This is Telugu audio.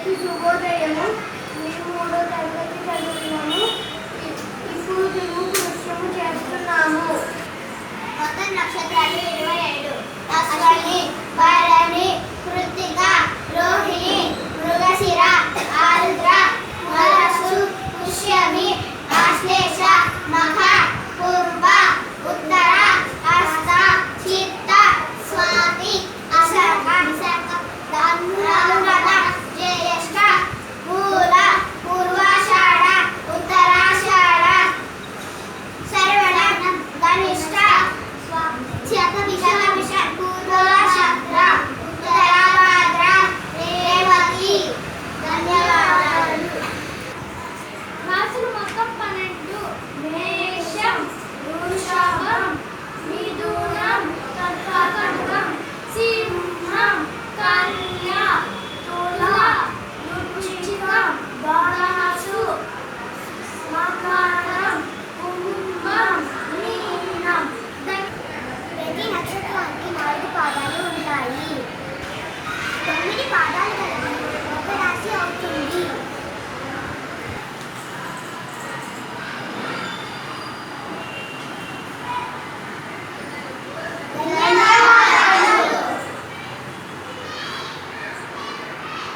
అందరికీ శుభోదయము. మేము మూడో తరగతి చదువుతున్నాము. ఇప్పుడు మేము కృష్ణము చేస్తున్నాము. మొత్తం నక్షత్రాలు ఇరవై ఏడు అశ్వని భరణి కృతిక రోహిణి మృగశిర ఆరుద్ర పుష్యమి ఆశ్లేష మహా